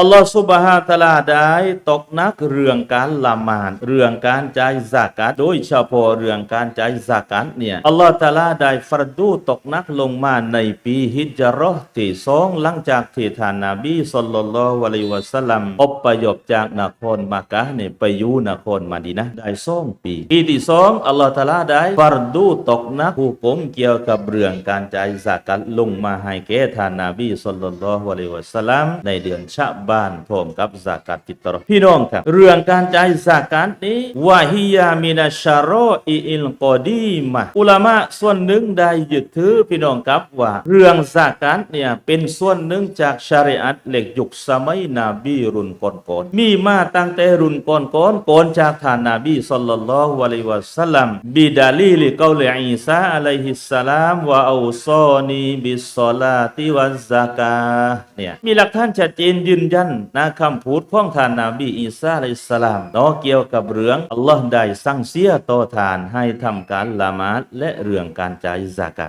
อัลลอฮฺซุบฮานะฮูวะตะลาได้ตกนักเรื่องการละหมาดเรื่องการจ่ายซากัตโดยเฉพาะเรื่องการจ่ายซากัตเนี่ยอัลลอฮฺตะลาได้ฟรดูตกนักลงมาในปีฮิจราะห์ที่สองหลังจากที่ท่านนบีศ็อลลัลลอฮุอะลัยฮิวะสลัมอพยพจากนครมักกะเนี่ยไปอยู่นครมะดีนะได้สองปี ปีที่สองอัลลอฮฺตะลาได้ฟรดูตกนักหุกมเกี่ยวกับเรื่องการจ่ายซากัตลงมาให้แก่ท่านนบีศ็อลลัลลอฮุอะลัยฮิวะสลลัมในเดือนชะบานพร้อมกับซากัตฟิตรอพี่น้องครับ เรื่องการจ่ายซากัตนี้วะฮิยามินัชารออิอิลกอดีมะอุลามะส่วนหนึ่งได้ยึดถือพี่น้องครับว่า เรื่องซากัตเนี่ยเป็นส่วนหนึ่งจากชาริอัตเหล็กยุคสมัยนบีรุ่นก่อนๆมีมาตั้งแต่รุ่นก่อนๆก่อนจากท่านนบีศ็อลลัลลอฮุอะลัยฮิวะสัลลัมบิดาลีลิกอลิอีซาอะลัยฮิสสลามวะอูซอนีบิสศอลาติวัซากาเนี่ยมีหลักฐานชัดเจนยืนยันันนะคำพูดของทานนบีอีสาอะลัยฮิสสลามเนาะเกี่ยวกับเรื่องอัลลอฮ์ได้สั่งเสียต่อทานให้ทำการละหมาดและเรื่องการจ่ายซากาต